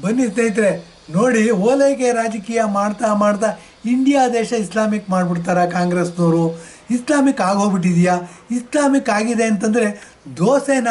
ಬನ್ನಿ ಸ್ನೇಹಿತರೆ ನೋಡಿ ಓಲೈಕೆ ರಾಜಕೀಯ ಮಾಡ್ತಾ ಮಾಡ್ತಾ ಇಂಡಿಯಾ ದೇಶ ಇಸ್ಲಾಮಿಕ್ ಮಾಡಿಬಿಡ್ತಾರ ಕಾಂಗ್ರೆಸ್ನವರು. ಇಸ್ಲಾಮಿಕ್ ಆಗೋಗ್ಬಿಟ್ಟಿದೆಯಾ? ಇಸ್ಲಾಮಿಕ್ ಆಗಿದೆ ಅಂತಂದರೆ ದೋಸೆನ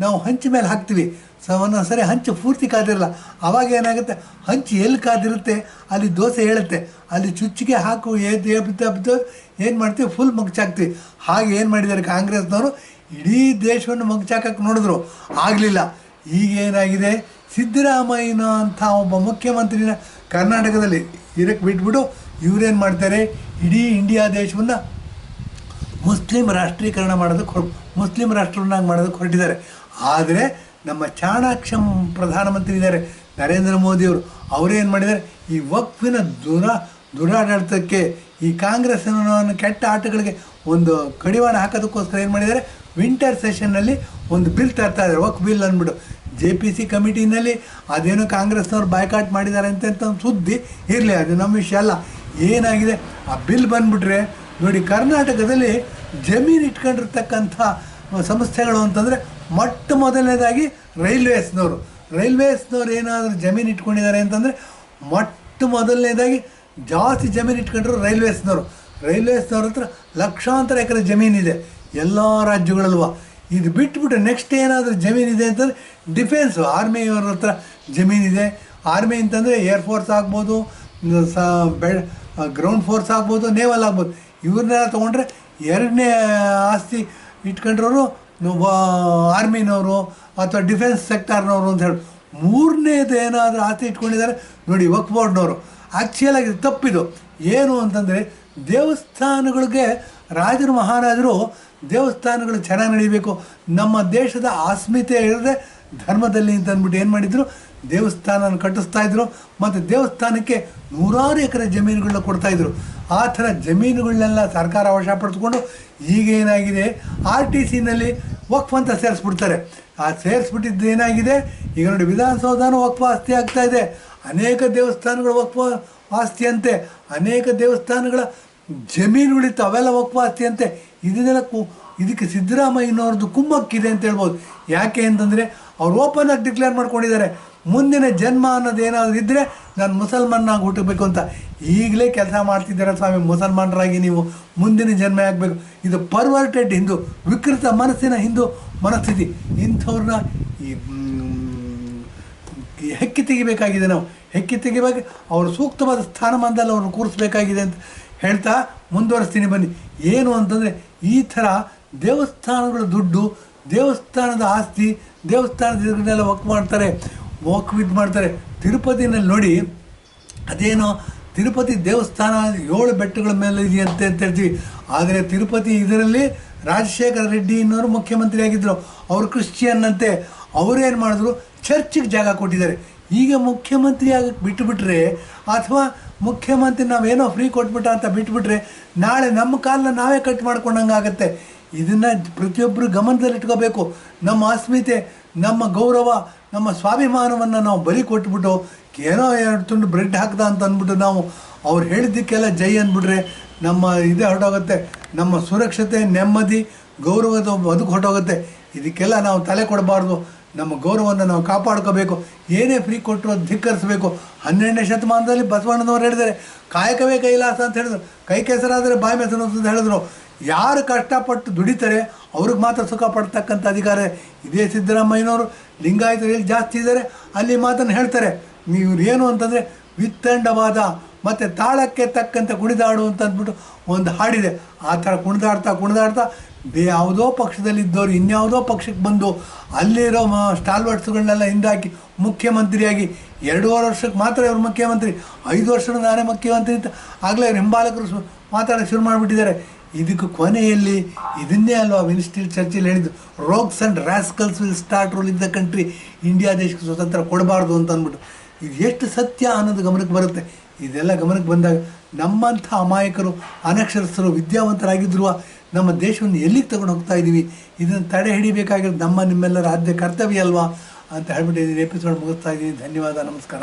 ನಾವು ಹಂಚು ಮೇಲೆ ಹಾಕ್ತೀವಿ. ಸ ಒಂದೊಂದು ಸರಿ ಹಂಚು ಪೂರ್ತಿ ಕಾದಿರಲ್ಲ. ಅವಾಗ ಏನಾಗುತ್ತೆ? ಹಂಚು ಎಲ್ಲಿ ಕಾದಿರುತ್ತೆ? ಅಲ್ಲಿ ದೋಸೆ ಹೇಳುತ್ತೆ. ಅಲ್ಲಿ ಚುಚ್ಚಿಗೆ ಹಾಕು ಏನು ಮಾಡ್ತೀವಿ? ಫುಲ್ ಮಗ್ಚಾಕ್ತೀವಿ. ಹಾಗೆ ಏನು ಮಾಡಿದ್ದಾರೆ ಕಾಂಗ್ರೆಸ್ನವರು? ಇಡೀ ದೇಶವನ್ನು ಮಗ್ಚಾಕಕ್ಕೆ ನೋಡಿದ್ರು. ಆಗಲಿಲ್ಲ. ಈಗೇನಾಗಿದೆ ಸಿದ್ದರಾಮಯ್ಯನ ಅಂತ ಒಬ್ಬ ಮುಖ್ಯಮಂತ್ರಿನ ಕರ್ನಾಟಕದಲ್ಲಿ ಇರಕ್ಕೆ ಬಿಟ್ಬಿಟ್ಟು ಇವರೇನು ಮಾಡ್ತಾರೆ? ಇಡೀ ಇಂಡಿಯಾ ದೇಶವನ್ನು ಮುಸ್ಲಿಂ ರಾಷ್ಟ್ರೀಕರಣ ಮಾಡೋದಕ್ಕೆ ಮುಸ್ಲಿಂ ರಾಷ್ಟ್ರವನ್ನಾಗಿ ಮಾಡೋದಕ್ಕೆ ಹೊರಟಿದ್ದಾರೆ. ಆದರೆ ನಮ್ಮ ಚಾಣಾಕ್ಷಂ ಪ್ರಧಾನಮಂತ್ರಿ ಇದ್ದಾರೆ, ನರೇಂದ್ರ ಮೋದಿಯವರು ಅವರೇನು ಮಾಡಿದ್ದಾರೆ? ಈ ವಕ್ಫಿನ ದುರ, ದುರಾಡಳಿತಕ್ಕೆ ಈ ಕಾಂಗ್ರೆಸ್ ಕೆಟ್ಟ ಆಟಗಳಿಗೆ ಒಂದು ಕಡಿವಾಣ ಹಾಕೋದಕ್ಕೋಸ್ಕರ ಏನು ಮಾಡಿದ್ದಾರೆ? ವಿಂಟರ್ ಸೆಷನ್ನಲ್ಲಿ ಒಂದು ಬಿಲ್ ತರ್ತಾ ಇದ್ದಾರೆ ವಕ್ ಬಿಲ್ ಅಂದ್ಬಿಟ್ಟು. ಜೆ ಪಿ ಸಿ ಕಮಿಟಿನಲ್ಲಿ ಅದೇನೋ ಕಾಂಗ್ರೆಸ್ನವ್ರು ಬಾಯ್ಕಾಟ್ ಮಾಡಿದ್ದಾರೆ ಅಂತ ಒಂದು ಸುದ್ದಿ ಇರಲಿ, ಅದು ನಮ್ಮ ವಿಷಯ ಅಲ್ಲ. ಏನಾಗಿದೆ? ಆ ಬಿಲ್ ಬಂದುಬಿಟ್ರೆ, ನೋಡಿ ಕರ್ನಾಟಕದಲ್ಲಿ ಜಮೀನು ಇಟ್ಕೊಂಡಿರ್ತಕ್ಕಂಥ ಸಂಸ್ಥೆಗಳು ಅಂತಂದರೆ ಮೊಟ್ಟ ಮೊದಲನೇದಾಗಿ ರೈಲ್ವೇಸ್ನವರು. ರೈಲ್ವೇಸ್ನವ್ರು ಏನಾದರೂ ಜಮೀನು ಇಟ್ಕೊಂಡಿದ್ದಾರೆ ಅಂತಂದರೆ ಮೊಟ್ಟ ಮೊದಲನೇದಾಗಿ ಜಾಸ್ತಿ ಜಮೀನು ಇಟ್ಕೊಂಡ್ರು ರೈಲ್ವೇಸ್ನವರು. ರೈಲ್ವೇಸ್ನವ್ರ ಹತ್ರ ಲಕ್ಷಾಂತರ ಎಕರೆ ಜಮೀನಿದೆ. ಎಲ್ಲ ರಾಜ್ಯಗಳಲ್ವ. ಇದು ಬಿಟ್ಬಿಟ್ಟು ನೆಕ್ಸ್ಟ್ ಏನಾದರೂ ಜಮೀನಿದೆ ಅಂತಂದರೆ ಡಿಫೆನ್ಸು ಆರ್ಮಿಯವ್ರ ಹತ್ರ ಜಮೀನಿದೆ ಆರ್ಮಿ ಅಂತಂದರೆ ಏರ್ ಫೋರ್ಸ್ ಆಗ್ಬೋದು, ಸ, ಬೆ ಗ್ರೌಂಡ್ ಫೋರ್ಸ್ ಆಗ್ಬೋದು ನೇವಲ್ ಆಗ್ಬೋದು. ಇವ್ರನ್ನೆಲ್ಲ ತೊಗೊಂಡ್ರೆ ಎರಡನೇ ಆಸ್ತಿ ಇಟ್ಕೊಂಡ್ರವರು ಆರ್ಮಿನವರು ಅಥವಾ ಡಿಫೆನ್ಸ್ ಸೆಕ್ಟಾರ್ನವರು ಅಂತ ಹೇಳಿ. ಮೂರನೇದು ಏನಾದರೂ ಆಸ್ತಿ ಇಟ್ಕೊಂಡಿದ್ದಾರೆ ನೋಡಿ ವಕ್ ಬೋರ್ಡ್ನವರು ಆ್ಯಕ್ಚುಲಾಗಿ ತಪ್ಪಿದು. ಏನು ಅಂತಂದರೆ ದೇವಸ್ಥಾನಗಳಿಗೆ ರಾಜರು ಮಹಾರಾಜರು ದೇವಸ್ಥಾನಗಳು ಚೆನ್ನಾಗಿ ನಡೀಬೇಕು. ನಮ್ಮ ದೇಶದ ಅಸ್ಮಿತೆ ಇರದೆ ಧರ್ಮದಲ್ಲಿ ಅಂತ ಅಂದ್ಬಿಟ್ಟು ಏನು ಮಾಡಿದರು? ದೇವಸ್ಥಾನ ಕಟ್ಟಿಸ್ತಾ ಇದ್ರು. ಮತ್ತು ದೇವಸ್ಥಾನಕ್ಕೆ ನೂರಾರು ಎಕರೆ ಜಮೀನುಗಳನ್ನ ಕೊಡ್ತಾಯಿದ್ರು ಆ ಥರ ಜಮೀನುಗಳನ್ನೆಲ್ಲ ಸರ್ಕಾರ ವಶಪಡಿಸ್ಕೊಂಡು ಈಗ ಏನಾಗಿದೆ? ಆರ್ ಟಿ ಸಿನಲ್ಲಿ ವಕ್ಫ್ ಅಂತ ಸೇರಿಸ್ಬಿಡ್ತಾರೆ. ಆ ಸೇರಿಸ್ಬಿಟ್ಟಿದ್ದು ಏನಾಗಿದೆ? ಈಗ ನೋಡಿ ವಿಧಾನಸೌಧನೂ ವಕ್ಫ ಆಸ್ತಿ ಆಗ್ತಾ ಇದೆ. ಅನೇಕ ದೇವಸ್ಥಾನಗಳು ವಕ್ಫ ಆಸ್ತಿಯಂತೆ ಅನೇಕ ದೇವಸ್ಥಾನಗಳ ಜಮೀನುಗಳಿತ್ತು ಅವೆಲ್ಲ ವಕ್ಫ್ ಆಸ್ತಿ ಅಂತೆ. ಇದನ್ನೆಲ್ಲ ಕು ಇದಕ್ಕೆ ಸಿದ್ದರಾಮಯ್ಯನವ್ರದ್ದು ಕುಮ್ಮಕ್ಕಿದೆ ಅಂತ ಹೇಳ್ಬೋದು. ಯಾಕೆ ಅಂತಂದರೆ, ಅವ್ರು ಓಪನ್ ಆಗಿ ಡಿಕ್ಲೇರ್ ಮಾಡ್ಕೊಂಡಿದ್ದಾರೆ. ಮುಂದಿನ ಜನ್ಮ ಅನ್ನೋದು ಏನಾದರೂ ಇದ್ದರೆ ನಾನು ಮುಸಲ್ಮಾನಾಗಿ ಹುಟ್ಟಬೇಕು ಅಂತ. ಈಗಲೇ ಕೆಲಸ ಮಾಡ್ತಿದ್ದಾರೆ ಸ್ವಾಮಿ, ಮುಸಲ್ಮಾನರಾಗಿ ನೀವು ಮುಂದಿನ ಜನ್ಮ ಆಗಬೇಕು. ಇದು ಪರ್ವರ್ಟೆಡ್ ಹಿಂದೂ, ವಿಕೃತ ಮನಸ್ಸಿನ ಹಿಂದೂ ಮನಸ್ಥಿತಿ. ಇಂಥವ್ರನ್ನ ಈ ಹೆಕ್ಕಿ ತೆಗಿಬೇಕಾಗಿದೆ ನಾವು. ಹೆಕ್ಕಿ ತೆಗಿಬೇಕು, ಅವರು ಸೂಕ್ತವಾದ ಸ್ಥಾನಮಾನದಲ್ಲಿ ಅವ್ರನ್ನ ಕೂರಿಸ್ಬೇಕಾಗಿದೆ ಅಂತ. ಹೇಳ್ತಾ ಮುಂದುವರಿಸ್ತೀನಿ ಬನ್ನಿ. ಏನು ಅಂತಂದರೆ ಈ ಥರ ದೇವಸ್ಥಾನಗಳ ದುಡ್ಡು, ದೇವಸ್ಥಾನದ ಆಸ್ತಿ, ದೇವಸ್ಥಾನದ ಇದನ್ನೆಲ್ಲ ವಕ್ ಮಾಡ್ತಾರೆ ವಕ್ ಇದು ಮಾಡ್ತಾರೆ. ತಿರುಪತಿನಲ್ಲಿ ನೋಡಿ, ಅದೇನೋ ತಿರುಪತಿ ದೇವಸ್ಥಾನ ಏಳು ಬೆಟ್ಟಗಳ ಮೇಲೆ ಇದೆಯಂತೆ ಅಂತ ಹೇಳ್ತೀವಿ. ಆದರೆ ತಿರುಪತಿ ಇದರಲ್ಲಿ ರಾಜಶೇಖರ ರೆಡ್ಡಿ ಇನ್ನೋರು ಮುಖ್ಯಮಂತ್ರಿ ಆಗಿದ್ದರು ಅವರು ಕ್ರಿಶ್ಚಿಯನ್ ಅಂತೆ. ಅವರೇನು ಮಾಡಿದ್ರು? ಚರ್ಚಿಗೆ ಜಾಗ ಕೊಟ್ಟಿದ್ದಾರೆ. ಈಗ ಮುಖ್ಯಮಂತ್ರಿ ಬಿಟ್ಟುಬಿಟ್ರೆ ಅಥವಾ ಮುಖ್ಯಮಂತ್ರಿ ನಾವೇನೋ ಫ್ರೀ ಕೊಟ್ಬಿಟ್ಟ ಅಂತ ಬಿಟ್ಬಿಟ್ರೆ ನಾಳೆ ನಮ್ಮ ಕಾಲನ್ನ ನಾವೇ ಕಟ್ ಮಾಡ್ಕೊಂಡಂಗೆ ಆಗುತ್ತೆ. ಇದನ್ನು ಪ್ರತಿಯೊಬ್ಬರು ಗಮನದಲ್ಲಿಟ್ಕೋಬೇಕು. ನಮ್ಮ ಅಸ್ಮಿತೆ, ನಮ್ಮ ಗೌರವ, ನಮ್ಮ ಸ್ವಾಭಿಮಾನವನ್ನು ನಾವು ಬಲಿ ಕೊಟ್ಬಿಟ್ಟು ಏನೋ ಎರಡು ತುಂಡು ಬ್ರೆಡ್ ಹಾಕ್ದ ಅಂತ ಅಂದ್ಬಿಟ್ಟು ನಾವು ಅವ್ರು ಹೇಳಿದ್ದಕ್ಕೆಲ್ಲ ಜೈ ಅಂದ್ಬಿಟ್ರೆ ನಮ್ಮ ಇದೇ ಹೊರಟೋಗುತ್ತೆ. ನಮ್ಮ ಸುರಕ್ಷತೆ, ನೆಮ್ಮದಿ, ಗೌರವದ ಬದುಕು ಹೊರಟೋಗುತ್ತೆ. ಇದಕ್ಕೆಲ್ಲ ನಾವು ತಲೆ ಕೊಡಬಾರ್ದು. ನಮ್ಮ ಗೌರವವನ್ನು ನಾವು ಕಾಪಾಡ್ಕೋಬೇಕು. ಏನೇ ಫ್ರೀ ಕೊಟ್ಟರು ಧಿಕ್ಕರಿಸಬೇಕು. ಹನ್ನೆರಡನೇ ಶತಮಾನದಲ್ಲಿ ಬಸವಣ್ಣನವರು ಹೇಳಿದ್ದಾರೆ, ಕಾಯಕವೇ ಕೈಲಾಸ ಅಂತ ಹೇಳಿದ್ರು. ಕೈ ಕೆಸರಾದರೆ ಬಾಯಿ ಮೆಸರು ಅಂತ ಹೇಳಿದ್ರು. ಯಾರು ಕಷ್ಟಪಟ್ಟು ದುಡಿತಾರೆ, ಅವ್ರಿಗೆ ಮಾತ್ರ ಸುಖ ಪಡ್ತಕ್ಕಂಥ ಅಧಿಕಾರ ಇದೇ ಸಿದ್ದರಾಮಯ್ಯನವರು. ಲಿಂಗಾಯತರಲ್ಲಿ ಜಾಸ್ತಿ ಇದ್ದಾರೆ, ಅಲ್ಲಿ ಮಾತನ್ನು ಹೇಳ್ತಾರೆ. ನೀವು ಏನು ಅಂತಂದರೆ ವಿತ್ತಂಡವಾದ, ಮತ್ತು ತಾಳಕ್ಕೆ ತಕ್ಕಂಥ ಕುಣಿದಾಡು ಅಂತ ಅಂದ್ಬಿಟ್ಟು ಒಂದು ಹಾಡಿದೆ. ಆ ಥರ ಕುಣಿದಾಡ್ತಾ ಕುಣಿದಾಡ್ತಾ ಯಾವುದೋ ಪಕ್ಷದಲ್ಲಿದ್ದವರು, ಇನ್ಯಾವುದೋ ಪಕ್ಷಕ್ಕೆ ಬಂದು ಅಲ್ಲಿರೋ ಸ್ಟಾಲ್ವರ್ಟ್ಸ್ಗಳನ್ನೆಲ್ಲ ಹಿಂದಾಕಿ ಮುಖ್ಯಮಂತ್ರಿಯಾಗಿ ಎರಡೂವರೆ ವರ್ಷಕ್ಕೆ ಮಾತ್ರ ಇವರು ಮುಖ್ಯಮಂತ್ರಿ, ಐದು ವರ್ಷದ ನಾನೇ ಮುಖ್ಯಮಂತ್ರಿ ಅಂತ ಆಗಲೇ ಅವ್ರು ಹಿಂಬಾಲಕರು ಮಾತಾಡೋಕ್ಕೆ ಶುರು ಮಾಡಿಬಿಟ್ಟಿದ್ದಾರೆ. ಇದಕ್ಕೆ ಕೊನೆಯಲ್ಲಿ ಇದನ್ನೇ ಅಲ್ವಾ ವಿನ್ಸ್ಟಿಲ್ ಚರ್ಚಿಲ್ ಹೇಳಿದ್ದು rogues and rascals will start rule ಇದ್ದ ಕಂಟ್ರಿ ಇಂಡಿಯಾ ದೇಶಕ್ಕೆ ಸ್ವತಂತ್ರ ಕೊಡಬಾರ್ದು ಅಂತ ಅಂದ್ಬಿಟ್ಟು. ಇದು ಎಷ್ಟು ಸತ್ಯ ಅನ್ನೋದು ಗಮನಕ್ಕೆ ಬರುತ್ತೆ. ಇದೆಲ್ಲ ಗಮನಕ್ಕೆ ಬಂದಾಗ ನಮ್ಮಂಥ ಅಮಾಯಕರು, ಅನಕ್ಷರಸ್ಥರು, ವಿದ್ಯಾವಂತರಾಗಿದ್ರುವ ನಮ್ಮ ದೇಶವನ್ನು ಎಲ್ಲಿಗೆ ತಗೊಂಡು ಹೋಗ್ತಾ ಇದ್ದೀವಿ? ಇದನ್ನು ತಡೆ ಹಿಡಿಬೇಕಾಗಿರೋದು ನಮ್ಮ ನಿಮ್ಮೆಲ್ಲರ ಆದ್ಯ ಕರ್ತವ್ಯ ಅಲ್ವಾ? ಅಂತ ಹೇಳ್ಬಿಟ್ಟು ಎಪಿಸೋಡ್ ಮುಗಿಸ್ತಾ ಇದ್ದೀನಿ. ಧನ್ಯವಾದ, ನಮಸ್ಕಾರ.